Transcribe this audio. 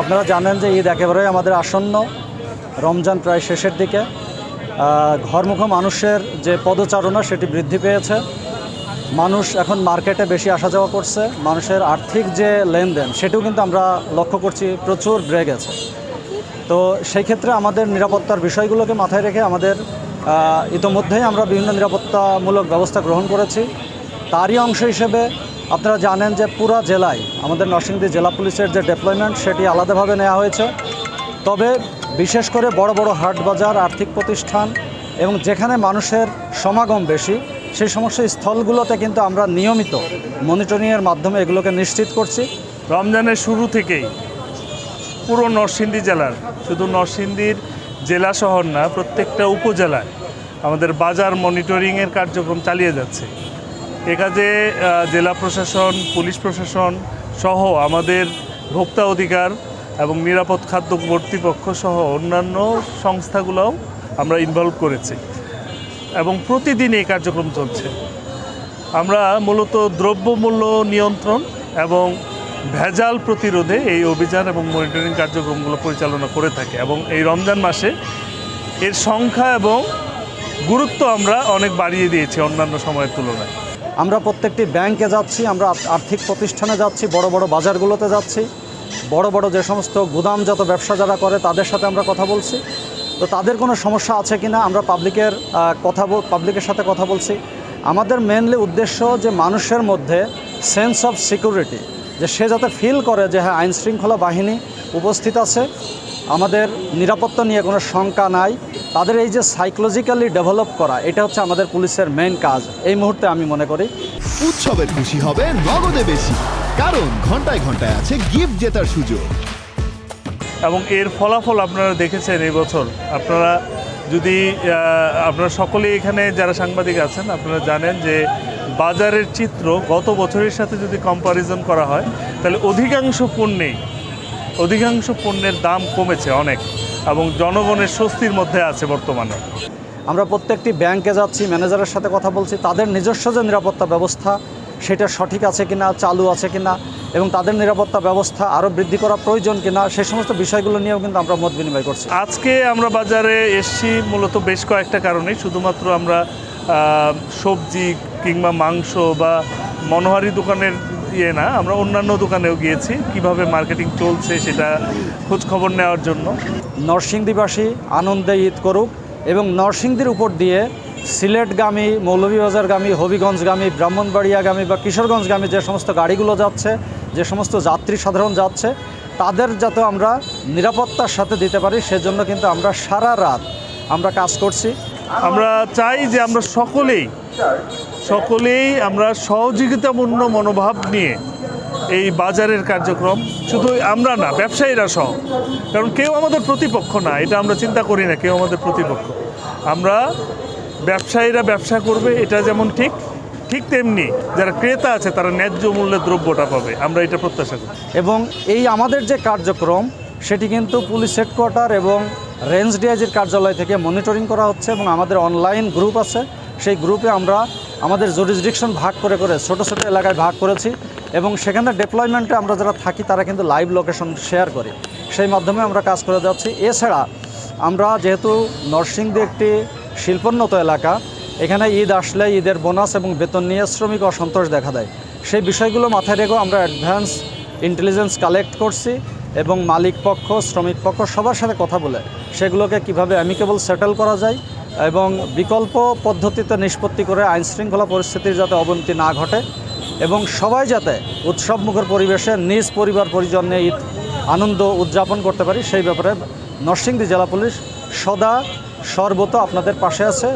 আপনারা জানেন যে ঈদ একেবারে আমাদের আসন্ন। রমজান প্রায় শেষের দিকে। ঘরমুখ মানুষের যে পদচারণা, সেটি বৃদ্ধি পেয়েছে। মানুষ এখন মার্কেটে বেশি আসা যাওয়া করছে। মানুষের আর্থিক যে লেনদেন, সেটিও কিন্তু আমরা লক্ষ্য করছি প্রচুর বেড়ে গেছে। তো সেই ক্ষেত্রে আমাদের নিরাপত্তার বিষয়গুলোকে মাথায় রেখে আমাদের ইতোমধ্যেই আমরা বিভিন্ন নিরাপত্তামূলক ব্যবস্থা গ্রহণ করেছি। তারই অংশ হিসেবে আপনারা জানেন যে পুরা জেলায়, আমাদের নরসিংদী জেলা পুলিশের যে ডেপ্লয়মেন্ট সেটি আলাদাভাবে নেওয়া হয়েছে। তবে বিশেষ করে বড় বড় হাট বাজার, আর্থিক প্রতিষ্ঠান এবং যেখানে মানুষের সমাগম বেশি, সেই সমস্ত স্থলগুলোতে কিন্তু আমরা নিয়মিত মনিটরিংয়ের মাধ্যমে এগুলোকে নিশ্চিত করছি। রমজানের শুরু থেকেই পুরো নরসিংদী জেলার, শুধু নরসিংদীর জেলা শহর না, প্রত্যেকটা উপজেলায় আমাদের বাজার মনিটরিংয়ের কার্যক্রম চালিয়ে যাচ্ছে। এ কাজে আহ, জেলা প্রশাসন পুলিশ প্রশাসন সহ আমাদের ভোক্তা অধিকার এবং নিরাপদ খাদ্য কর্তৃপক্ষ সহ অন্যান্য সংস্থাগুলোও আমরা ইনভলভ করেছি। এবং প্রতিদিন এই কার্যক্রম চলছে। আমরা মূলত দ্রব্যমূল্য নিয়ন্ত্রণ এবং ভেজাল প্রতিরোধে এই অভিযান এবং মনিটরিং কার্যক্রমগুলো পরিচালনা করে থাকি এবং এই রমজান মাসে এর সংখ্যা এবং গুরুত্ব আমরা অনেক বাড়িয়ে দিয়েছি অন্যান্য সময়ের তুলনায়। আমরা প্রত্যেকটি ব্যাংকে যাচ্ছি, আমরা আর্থিক প্রতিষ্ঠানে যাচ্ছি, বড় বড় বাজারগুলোতে যাচ্ছি, বড় বড় যে সমস্ত গুদামজাত ব্যবসা যারা করে তাদের সাথে আমরা কথা বলছি। তো তাদের কোনো সমস্যা আছে কি না আমরা পাবলিকের কথা বল পাবলিকের সাথে কথা বলছি। আমাদের মেনলি উদ্দেশ্য যে মানুষের মধ্যে সেন্স অফ সিকিউরিটি যে সে যাতে ফিল করে যে হ্যাঁ আইন শৃঙ্খলা বাহিনী উপস্থিত আছে আমাদের নিরাপত্তা নিয়ে কোনো শঙ্কা নাই। তাদের এই যে সাইকোলজিক্যালি ডেভেলপ করা এটা হচ্ছে আমাদের পুলিশের মেইন কাজ। এই মুহূর্তে আমি মনে করি উৎসবের খুশি হবে নগদে বেশি। কারণ ঘন্টায় ঘন্টায় আছে গিফট জেতার সুযোগ। এবং এর ফলাফল আপনারা দেখেছেন এই বছর। আপনারা যদি আপনারা সকলেই এখানে যারা সাংবাদিক আছেন আপনারা জানেন যে বাজারের চিত্র গত বছরের সাথে যদি কম্পারিজন করা হয় তাহলে অধিকাংশ পণ্যেই অধিকাংশ পণ্যের দাম কমেছে অনেক এবং জনগণের স্বস্তির মধ্যে আছে বর্তমানে। আমরা প্রত্যেকটি ব্যাংকে যাচ্ছি ম্যানেজারের সাথে কথা বলছি তাদের নিজস্ব যে নিরাপত্তা ব্যবস্থা সেটা সঠিক আছে কিনা চালু আছে কিনা এবং তাদের নিরাপত্তা ব্যবস্থা আরও বৃদ্ধি করা প্রয়োজন কিনা সেই সমস্ত বিষয়গুলো নিয়েও কিন্তু আমরা মত বিনিময় করছি। আজকে আমরা বাজারে এসছি মূলত বেশ কয়েকটা কারণে শুধুমাত্র আমরা সবজি কিংবা মাংস বা মনোহারি দোকানের ইয়ে না, আমরা অন্যান্য দোকানেও গিয়েছি, কীভাবে মার্কেটিং চলছে সেটা খোঁজ খবর নেওয়ার জন্য। নরসিংদীবাসী আনন্দে ঈদ করুক এবং নরসিংদীর উপর দিয়ে সিলেটগামী, মৌলভীবাজারগামী, হবিগঞ্জগামী, ব্রাহ্মণবাড়িয়াগামী বা কিশোরগঞ্জগামী যে সমস্ত গাড়িগুলো যাচ্ছে, যে সমস্ত যাত্রী সাধারণ যাচ্ছে, তাদের যাতে আমরা নিরাপত্তার সাথে দিতে পারি, সেজন্য কিন্তু আমরা সারা রাত আমরা কাজ করছি। আমরা চাই যে আমরা সকলেই সকলেই আমরা সহযোগিতাপূর্ণ মনোভাব নিয়ে এই বাজারের কার্যক্রম, শুধু আমরা না, ব্যবসায়ীরা সহ, কারণ কেউ আমাদের প্রতিপক্ষ না, এটা আমরা চিন্তা করি না, কেউ আমাদের প্রতিপক্ষ। আমরা ব্যবসায়ীরা ব্যবসা করবে, এটা যেমন ঠিক ঠিক তেমনি যারা ক্রেতা আছে, তারা ন্যায্য মূল্যে দ্রব্যটা পাবে, আমরা এটা প্রত্যাশা করি। এবং এই আমাদের যে কার্যক্রম, সেটি কিন্তু পুলিশ হেডকোয়ার্টার এবং রেঞ্জ ডিআইজির কার্যালয় থেকে মনিটরিং করা হচ্ছে এবং আমাদের অনলাইন গ্রুপ আছে। সেই গ্রুপে আমরা আমাদের জুরিসডিকশন ভাগ করে করে ছোট ছোট এলাকায় ভাগ করেছি এবং সেখানে ডেপ্লয়মেন্টে আমরা যারা থাকি তারা কিন্তু লাইভ লোকেশন শেয়ার করি। সেই মাধ্যমে আমরা কাজ করে যাচ্ছি। এছাড়া আমরা যেহেতু নরসিংদী একটি শিল্পোন্নত এলাকা, এখানে ঈদ আসলে ঈদের বোনাস এবং বেতন নিয়ে শ্রমিক অসন্তোষ দেখা দেয়। সেই বিষয়গুলো মাথায় রেখেও আমরা অ্যাডভান্স ইন্টেলিজেন্স কালেক্ট করছি। এবং মালিক পক্ষ, শ্রমিক পক্ষ সবার সাথে কথা বলে সেগুলোকে কীভাবে অ্যামিকেবল সেটেল করা যায় এবং বিকল্প পদ্ধতিতে নিষ্পত্তি করে আইন শৃঙ্খলা পরিস্থিতির যাতে অবনতি না ঘটে এবং সবাই যাতে উৎসবমুখর পরিবেশে নিজ পরিবার পরিজন নিয়ে ঈদ, আনন্দ উদযাপন করতে পারি, সেই ব্যাপারে নরসিংদী জেলা পুলিশ সদা সর্বত আপনাদের পাশে আছে।